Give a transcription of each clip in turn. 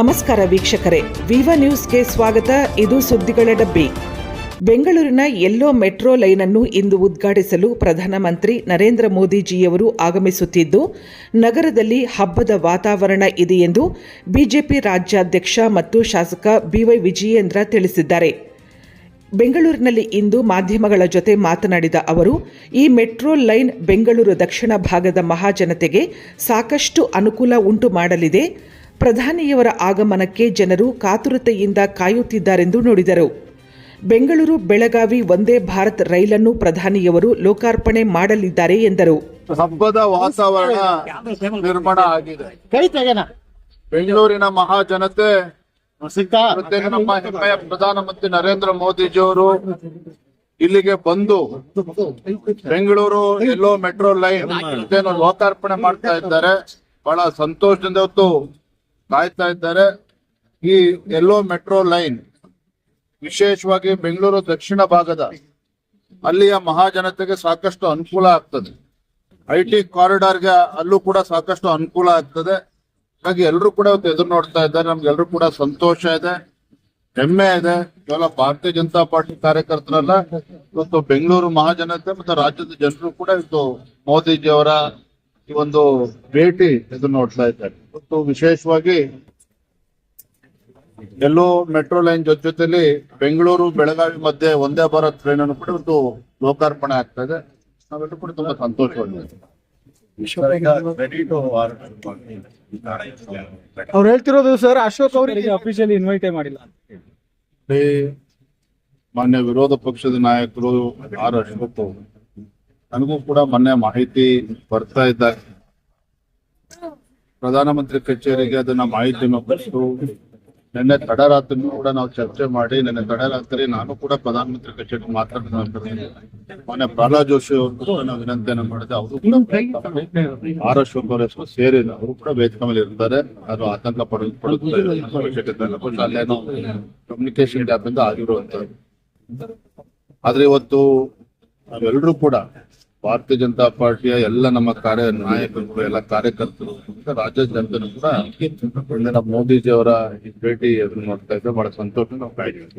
ನಮಸ್ಕಾರ ವೀಕ್ಷಕರೇ, ವಿವ ನ್ಯೂಸ್ಗೆ ಸ್ವಾಗತ. ಇದು ಸುದ್ದಿಗಳ ಡಬ್ಬಿ. ಬೆಂಗಳೂರಿನ ಎಲ್ಲೋ ಮೆಟ್ರೋ ಲೈನ್ ಅನ್ನು ಇಂದು ಉದ್ಘಾಟಿಸಲು ಪ್ರಧಾನಮಂತ್ರಿ ನರೇಂದ್ರ ಮೋದಿಜಿಯವರು ಆಗಮಿಸುತ್ತಿದ್ದು, ನಗರದಲ್ಲಿ ಹಬ್ಬದ ವಾತಾವರಣ ಇದೆ ಎಂದು ಬಿಜೆಪಿ ರಾಜ್ಯಾಧ್ಯಕ್ಷ ಮತ್ತು ಶಾಸಕ ಬಿವೈ ವಿಜಯೇಂದ್ರ ತಿಳಿಸಿದ್ದಾರೆ. ಬೆಂಗಳೂರಿನಲ್ಲಿ ಇಂದು ಮಾಧ್ಯಮಗಳ ಜೊತೆ ಮಾತನಾಡಿದ ಅವರು, ಈ ಮೆಟ್ರೋ ಲೈನ್ ಬೆಂಗಳೂರು ದಕ್ಷಿಣ ಭಾಗದ ಮಹಾಜನತೆಗೆ ಸಾಕಷ್ಟು ಅನುಕೂಲ ಉಂಟು ಮಾಡಲಿದೆ. ಪ್ರಧಾನಿಯವರ ಆಗಮನಕ್ಕೆ ಜನರು ಕಾತುರತೆಯಿಂದ ಕಾಯುತ್ತಿದ್ದಾರೆಂದು ನೋಡಿದರು. ಬೆಂಗಳೂರು ಬೆಳಗಾವಿ ವಂದೇ ಭಾರತ್ ರೈಲನ್ನು ಪ್ರಧಾನಿಯವರು ಲೋಕಾರ್ಪಣೆ ಮಾಡಲಿದ್ದಾರೆ ಎಂದರು. ಹಬ್ಬದ ವಾತಾವರಣ ನಿರ್ಮಾಣ ಆಗಿದೆ. ಕೈ ತೆಗೆನ ಬೆಂಗಳೂರಿನ ಮಹಾಜನತೆ ಜನತೆ ನಮ್ಮ ಹೆಮ್ಮೆಯ ಪ್ರಧಾನಮಂತ್ರಿ ನರೇಂದ್ರ ಮೋದಿಜಿಯವರು ಇಲ್ಲಿಗೆ ಬಂದು ಬೆಂಗಳೂರು ಎಲ್ಲೋ ಮೆಟ್ರೋ ಲೈನ್ ಲೋಕಾರ್ಪಣೆ ಮಾಡ್ತಾ ಇದ್ದಾರೆ. ಬಹಳ ಸಂತೋಷದಿಂದ ಇವತ್ತು ಕಾಯ್ತಾ ಇದ್ದಾರೆ. ಈ ಎಲ್ಲೋ ಮೆಟ್ರೋ ಲೈನ್ ವಿಶೇಷವಾಗಿ ಬೆಂಗಳೂರು ದಕ್ಷಿಣ ಭಾಗದ ಅಲ್ಲಿಯ ಮಹಾಜನತೆಗೆ ಸಾಕಷ್ಟು ಅನುಕೂಲ ಆಗ್ತದೆ. ಐ ಟಿ ಕಾರಿಡಾರ್ಗೆ ಅಲ್ಲೂ ಕೂಡ ಸಾಕಷ್ಟು ಅನುಕೂಲ ಆಗ್ತದೆ. ಹಾಗಾಗಿ ಎಲ್ಲರೂ ಕೂಡ ಇವತ್ತು ಎದುರು ನೋಡ್ತಾ ಇದ್ದಾರೆ. ನಮ್ಗೆ ಎಲ್ಲರೂ ಕೂಡ ಸಂತೋಷ ಇದೆ. ಹೆಮ್ಮೆ ಇದೆ. ಕೇವಲ ಭಾರತೀಯ ಜನತಾ ಪಾರ್ಟಿ ಕಾರ್ಯಕರ್ತರಲ್ಲ, ಇವತ್ತು ಬೆಂಗಳೂರು ಮಹಾಜನತೆ ಮತ್ತು ರಾಜ್ಯದ ಜನರು ಕೂಡ ಇವತ್ತು ಮೋದಿಜಿ ಅವರ ಈ ಒಂದು ಭೇಟಿ ಎದುರು ನೋಡ್ತಾ ಇದ್ದಾರೆ. ಇವತ್ತು ವಿಶೇಷವಾಗಿ ಎಲ್ಲೋ ಮೆಟ್ರೋ ಲೈನ್ ಜೊತೆ ಜೊತೆಲಿ ಬೆಂಗಳೂರು ಬೆಳಗಾವಿ ಮಧ್ಯೆ ಒಂದೇ ಭಾರತ್ ಟ್ರೈನ್ ಅನ್ನು ಕೂಡ ಇವತ್ತು ಲೋಕಾರ್ಪಣೆ ಆಗ್ತಾ ಇದೆ. ನಾವೆಲ್ಲರೂ ಕೂಡ ತುಂಬಾ ಸಂತೋಷವಾಗಿದೆ ಅವ್ರು ಹೇಳ್ತಿರೋದು ಸರ್ ಅಶೋಕ್ ಅವರಿಗೆ ಅಫಿಷಿಯಲಿ ಇನ್ವೈಟೇ ಮಾಡಿಲ್ಲ. ಮಾನ್ಯ ವಿರೋಧ ಪಕ್ಷದ ನಾಯಕರು ಆರ್ ಅಶೋಕ್ ಅವರು. ನನಗೂ ಕೂಡ ಮೊನ್ನೆ ಮಾಹಿತಿ ಬರ್ತಾ ಇದ್ದಾಗ ಪ್ರಧಾನಮಂತ್ರಿ ಕಚೇರಿಗೆ ಅದನ್ನ ಮಾಹಿತಿಯನ್ನು ಕೊಟ್ಟು ನಿನ್ನೆ ತಡರಾತ್ರಿ ಕೂಡ ನಾವು ಚರ್ಚೆ ಮಾಡಿ, ನಿನ್ನೆ ತಡರಾತ್ರಿ ನಾನು ಕೂಡ ಪ್ರಧಾನಮಂತ್ರಿ ಕಚೇರಿ ಮಾತಾಡ್ತೀನಿ ಮೊನ್ನೆ ಪ್ರಹ್ಲಾದ್ ಜೋಶಿ ಅವರು ಕೂಡ ವಿನಂತಿಯನ್ನು ಮಾಡಿದೆ ಅವರು ಆರ್ ಎಸ್ ಹೆಸರು ಸೇರಿಲ್ಲ ಅವರು ಕೂಡ ವೇದಿಕೆ ಮೇಲೆ ಇರ್ತಾರೆ. ಅದು ಆತಂಕ ಪಡ, ಪಡುತ್ತೆ. ಅಲ್ಲೇನೋ ಕಮ್ಯುನಿಕೇಶನ್ ಗ್ಯಾಪ್ ಇಂದ ಆದ್ರೆ ಇವತ್ತು ನಾವೆಲ್ಲರೂ ಕೂಡ ಭಾರತೀಯ ಜನತಾ ಪಾರ್ಟಿಯ ಎಲ್ಲ ನಮ್ಮ ಕಾರ್ಯ ನಾಯಕರು ಎಲ್ಲ ಕಾರ್ಯಕರ್ತರು ರಾಜ್ಯ ಜನತೆನೂ ಕೂಡ ಇಂದಿನ ಮೋದಿಜಿ ಅವರ ಭೇಟಿ ಎದುರು ನೋಡ್ತಾ ಇದ್ರೆ ಬಹಳ ಸಂತೋಷ ನಾವು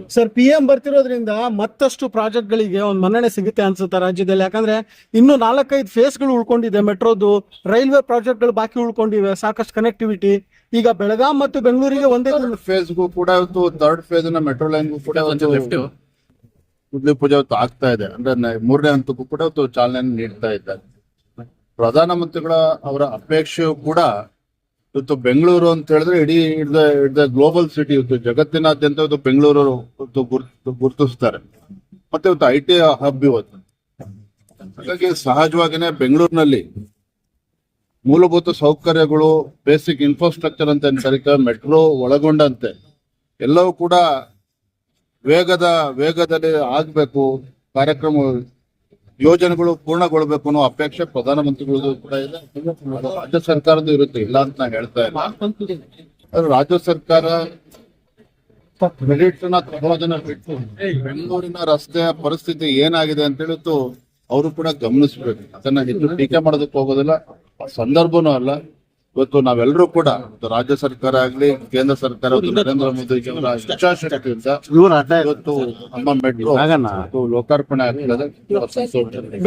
ಸರ್ ಪಿ ಎಂ ಬರ್ತಿರೋದ್ರಿಂದ ಮತ್ತಷ್ಟು ಪ್ರಾಜೆಕ್ಟ್ ಗಳಿಗೆ ಒಂದ್ ಮನ್ನಣೆ ಸಿಗುತ್ತೆ ಅನ್ಸುತ್ತೆ ರಾಜ್ಯದಲ್ಲಿ? ಯಾಕಂದ್ರೆ ಇನ್ನು ನಾಲ್ಕೈದು ಫೇಸ್ಗಳು ಉಳ್ಕೊಂಡಿದೆ ಮೆಟ್ರೋದು ರೈಲ್ವೆ ಪ್ರಾಜೆಕ್ಟ್ಗಳು ಬಾಕಿ ಉಳ್ಕೊಂಡಿವೆ ಸಾಕಷ್ಟು ಕನೆಕ್ಟಿವಿಟಿ ಈಗ ಬೆಳಗಾಂ ಮತ್ತು ಬೆಂಗಳೂರಿಗೆ ಒಂದೇ ಫೇಸ್ಗೂ ಕೂಡ ಇವತ್ತು ಥರ್ಡ್ ಫೇಸ್ನ ಮೆಟ್ರೋ ಲೈನ್ ಕೂಡ ಒಂದು ಗುದ್ಲಿ ಪೂಜೆ ಅವತ್ತು ಆಗ್ತಾ ಇದೆ. ಅಂದ್ರೆ ಮೂರನೇ ಹಂತಕ್ಕೂ ಕೂಡ ಅವತ್ತು ಚಾಲನೆ ನೀಡ್ತಾ ಇದ್ದಾರೆ. ಪ್ರಧಾನಮಂತ್ರಿಗಳ ಅವರ ಅಪೇಕ್ಷೆಯು ಕೂಡ ಇವತ್ತು ಬೆಂಗಳೂರು ಅಂತ ಹೇಳಿದ್ರೆ ಇಡೀ ಇಡ್ದ ಇಡ್ದ ಗ್ಲೋಬಲ್ ಸಿಟಿ ಇವತ್ತು ಜಗತ್ತಿನಾದ್ಯಂತ ಇವತ್ತು ಬೆಂಗಳೂರು ಇವತ್ತು ಗುರ್ತು- ಗುರುತಿಸ್ತಾರೆ. ಮತ್ತೆ ಇವತ್ತು ಐ ಟಿ ಹಬ್ ಇವತ್ತು. ಹಾಗಾಗಿ ಸಹಜವಾಗಿನೇ ಬೆಂಗಳೂರಿನಲ್ಲಿ ಮೂಲಭೂತ ಸೌಕರ್ಯಗಳು ಬೇಸಿಕ್ ಇನ್ಫ್ರಾಸ್ಟ್ರಕ್ಚರ್ ಅಂತ ಕರೀತಾರೆ ಮೆಟ್ರೋ ಒಳಗೊಂಡಂತೆ, ಎಲ್ಲವೂ ಕೂಡ ವೇಗದ, ವೇಗದಲ್ಲಿ ಆಗ್ಬೇಕು, ಕಾರ್ಯಕ್ರಮ, ಯೋಜನೆಗಳು ಪೂರ್ಣಗೊಳ್ಬೇಕು ಅನ್ನೋ ಅಪೇಕ್ಷೆ ಪ್ರಧಾನಮಂತ್ರಿಗಳದ್ದು ಕೂಡ ಇದೆ. ರಾಜ್ಯ ಸರ್ಕಾರದ ಇರುತ್ತೆ, ಇಲ್ಲ ಅಂತ ನಾ ಹೇಳ್ತಾ ಇಲ್ಲ. ರಾಜ್ಯ ಸರ್ಕಾರ ಕ್ರೆಡಿಟ್ನ ತಗೊಳ್ಳೋದನ್ನ ಬಿಟ್ಟು ಬೆಂಗಳೂರಿನ ರಸ್ತೆಯ ಪರಿಸ್ಥಿತಿ ಏನಾಗಿದೆ ಅಂತ ಹೇಳಿತ್ತು ಅವರು ಕೂಡ ಗಮನಿಸ್ಬೇಕು. ಅದನ್ನ ಹೆಚ್ಚು ಟೀಕೆ ಮಾಡೋದಕ್ಕೆ ಹೋಗೋದಿಲ್ಲ. ಸಂದರ್ಭನೂ ಅಲ್ಲ. ಇವತ್ತು ನಾವೆಲ್ಲರೂ ಕೂಡ ರಾಜ್ಯ ಸರ್ಕಾರ ಆಗ್ಲಿ ಕೇಂದ್ರ ಸರ್ಕಾರ ನರೇಂದ್ರ ಮೋದಿ ಇವತ್ತು ನಮ್ಮ ಮೆಟ್ರೋ ಲೋಕಾರ್ಪಣೆ ಆಗ್ತದೆ.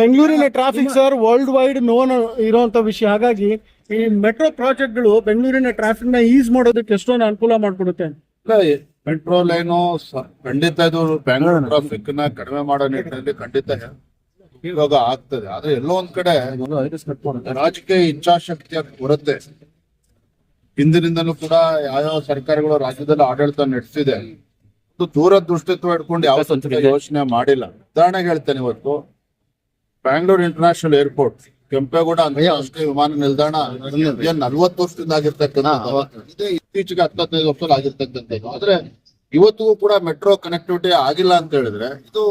ಬೆಂಗಳೂರಿನ traffic sir world wide known ಇರುವಂತ ವಿಷಯ. ಹಾಗಾಗಿ ಈ ಮೆಟ್ರೋ ಪ್ರಾಜೆಕ್ಟ್ಗಳು ಬೆಂಗಳೂರಿನ ಟ್ರಾಫಿಕ್ನ ಈಸ್ ಮಾಡೋದಕ್ಕೆ ಎಷ್ಟೊಂದು ಅನುಕೂಲ ಮಾಡ್ಕೊಡುತ್ತೆ? ಮೆಟ್ರೋ ಲೈನು ಖಂಡಿತ ಇದು ಬೆಂಗಳೂರು ಟ್ರಾಫಿಕ್ನ ಕಡಿಮೆ ಮಾಡೋ ನಿಟ್ಟಿನಲ್ಲಿ ಖಂಡಿತ ಇವಾಗ ಆಗ್ತದೆ. ಆದ್ರೆ ಎಲ್ಲೋ ಒಂದ್ ಕಡೆ ರಾಜಕೀಯ ಇಚ್ಛಾಶಕ್ತಿ ಕೊರತೆ ಹಿಂದಿನಿಂದಲೂ ಕೂಡ ಯಾವ್ಯಾವ ಸರ್ಕಾರಗಳು ರಾಜ್ಯದಲ್ಲಿ ಆಡಳಿತ ನಡೆಸಿದೆ. ಇದು ದೂರದೃಷ್ಟಿತ್ವ ಇಟ್ಕೊಂಡು ಯಾವ ಯೋಚನೆ ಮಾಡಿಲ್ಲ. ಉದಾಹರಣೆಗೆ ಹೇಳ್ತೇನೆ ಇವತ್ತು. ಬ್ಯಾಂಗ್ಳೂರ್ ಇಂಟರ್ನ್ಯಾಷನಲ್ ಏರ್ಪೋರ್ಟ್ ಕೆಂಪೇಗೌಡ ಅಂತಾರಾಷ್ಟ್ರೀಯ ವಿಮಾನ ನಿಲ್ದಾಣ ಏನ್ ನಲ್ವತ್ತು ವರ್ಷದಿಂದ ಆಗಿರ್ತಕ್ಕಂಥ ಇದೇ. ಇತ್ತೀಚೆಗೆ ಹತ್ತೈದು ವರ್ಷದಲ್ಲಿ ಆಗಿರ್ತಕ್ಕಂಥದ್ದು. ಆದ್ರೆ ಇವತ್ತಿಗೂ ಕೂಡ ಮೆಟ್ರೋ ಕನೆಕ್ಟಿವಿಟಿ ಆಗಿಲ್ಲ ಅಂತ ಹೇಳಿದ್ರೆ ಇದು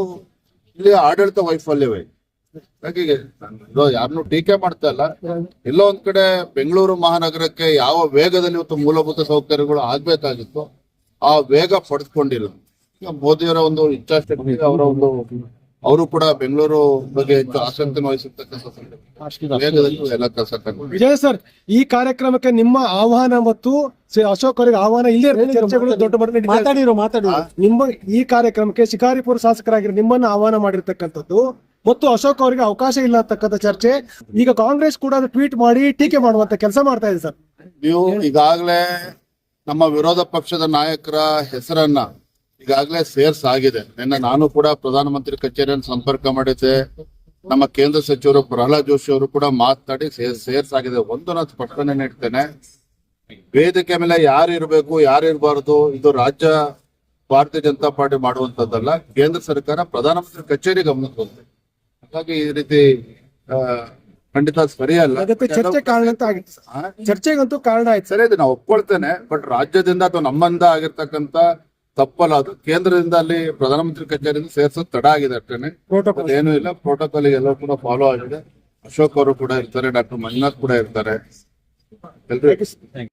ಇಲ್ಲಿ ಆಡಳಿತ ವೈಫಲ್ಯವೇ? ಹಾಗಾಗಿ ಯಾರನ್ನು ಟೀಕೆ ಮಾಡ್ತಾ ಇಲ್ಲ. ಎಲ್ಲೋ ಒಂದ್ ಕಡೆ ಬೆಂಗಳೂರು ಮಹಾನಗರಕ್ಕೆ ಯಾವ ವೇಗದಲ್ಲಿ ಇವತ್ತು ಮೂಲಭೂತ ಸೌಕರ್ಯಗಳು ಆಗ್ಬೇಕಾಗಿತ್ತು ಆ ವೇಗ ಪಡೆದುಕೊಂಡಿಲ್ಲ. ಈಗ ಮೋದಿಯವರ ಒಂದು ಇಚ್ಛಾಶಕ್ತಿ ಅವರ ಒಂದು ಅವರು ಕೂಡ ಬೆಂಗಳೂರು ಬಗ್ಗೆ ಹೆಚ್ಚು ಆಸಕ್ತಿ ವಹಿಸಿರ್ತಕ್ಕಂಥ ವಿಜಯ ಎಲ್ಲ ಕೆಲಸ ವಿಜಯ್ ಸರ್ ಈ ಕಾರ್ಯಕ್ರಮಕ್ಕೆ ನಿಮ್ಮ ಆಹ್ವಾನ ಮತ್ತು ಶ್ರೀ ಅಶೋಕ್ ಅವರಿಗೆ ಆಹ್ವಾನ ಇಲ್ಲೇ ಚರ್ಚೆಗಳು ದೊಡ್ಡ ಮಾತಾಡಿರೋ ಮಾತಾಡಿ ನಿಮ್ಮ ಈ ಕಾರ್ಯಕ್ರಮಕ್ಕೆ ಶಿಕಾರಿಪುರ ಶಾಸಕರಾಗಿರೋ ನಿಮ್ಮನ್ನ ಆಹ್ವಾನ ಮಾಡಿರ್ತಕ್ಕಂಥದ್ದು ಮತ್ತು ಅಶೋಕ್ ಅವರಿಗೆ ಅವಕಾಶ ಇಲ್ಲ ಅಂತಕ್ಕಂಥ ಚರ್ಚೆ. ಈಗ ಕಾಂಗ್ರೆಸ್ ಕೂಡ ಟ್ವೀಟ್ ಮಾಡಿ ಟೀಕೆ ಮಾಡುವಂತ ಕೆಲಸ ಮಾಡ್ತಾ ಇದೆ ಸರ್. ನೀವು ಈಗಾಗಲೇ ನಮ್ಮ ವಿರೋಧ ಪಕ್ಷದ ನಾಯಕರ ಹೆಸರನ್ನ ಈಗಾಗಲೇ ಸೇರ್ಸ್ ಆಗಿದೆ ನಿನ್ನೆ ನಾನು ಕೂಡ ಪ್ರಧಾನಮಂತ್ರಿ ಕಚೇರಿಯನ್ನು ಸಂಪರ್ಕ ಮಾಡಿದ್ದೆ. ನಮ್ಮ ಕೇಂದ್ರ ಸಚಿವರು ಪ್ರಹ್ಲಾದ್ ಜೋಶಿ ಅವರು ಕೂಡ ಮಾತಾಡಿ ಸೇರ್ ಸೇರ್ಸ್ ಆಗಿದೆ ಒಂದು ನಾನು ಸ್ಪಷ್ಟನೆ ನೀಡ್ತೇನೆ. ವೇದಿಕೆ ಮೇಲೆ ಯಾರು ಇರಬೇಕು, ಯಾರು ಇರಬಾರದು, ಇದು ರಾಜ್ಯ, ಭಾರತೀಯ ಜನತಾ ಪಾರ್ಟಿ ಮಾಡುವಂತದ್ದಲ್ಲ. ಕೇಂದ್ರ ಸರ್ಕಾರ ಪ್ರಧಾನಮಂತ್ರಿ ಕಚೇರಿ ಗಮನಕ್ಕೆ ಹಾಗಾಗಿ ಈ ರೀತಿ ಆ, ಖಂಡಿತ ಸರಿಯಲ್ಲ ಅದಕ್ಕೆ ಚರ್ಚೆ ಕಾರಣ ಅಂತ ಆಗಿತ್ತು. ಸರ್? ಚರ್ಚೆಗಂತೂ ಕಾರಣ ಆಯ್ತು. ಸರಿ ಅದು ನಾವು ಒಪ್ಕೊಳ್ತೇನೆ ಬಟ್ ರಾಜ್ಯದಿಂದ ಅಥವಾ ನಮ್ಮಿಂದ ಆಗಿರ್ತಕ್ಕಂತ ತಪ್ಪಲ್ಲ ಅದು. ಕೇಂದ್ರದಿಂದ ಅಲ್ಲಿ ಪ್ರಧಾನಮಂತ್ರಿ ಕಚೇರಿಯಿಂದ ಸೇರ್ಸೋದು ತಡ ಆಗಿದೆ ಅಷ್ಟೇನೆ. ಪ್ರೋಟೋಕಾಲ್ ಏನು ಇಲ್ಲ. ಪ್ರೋಟೋಕಾಲ್ ಎಲ್ಲ ಕೂಡ ಫಾಲೋ ಆಗಿದೆ. ಅಶೋಕ್ ಅವರು ಕೂಡ ಇರ್ತಾರೆ ಡಾಕ್ಟರ್ ಮಂಜುನಾಥ್ ಕೂಡ ಇರ್ತಾರೆ. ಎಲ್ರು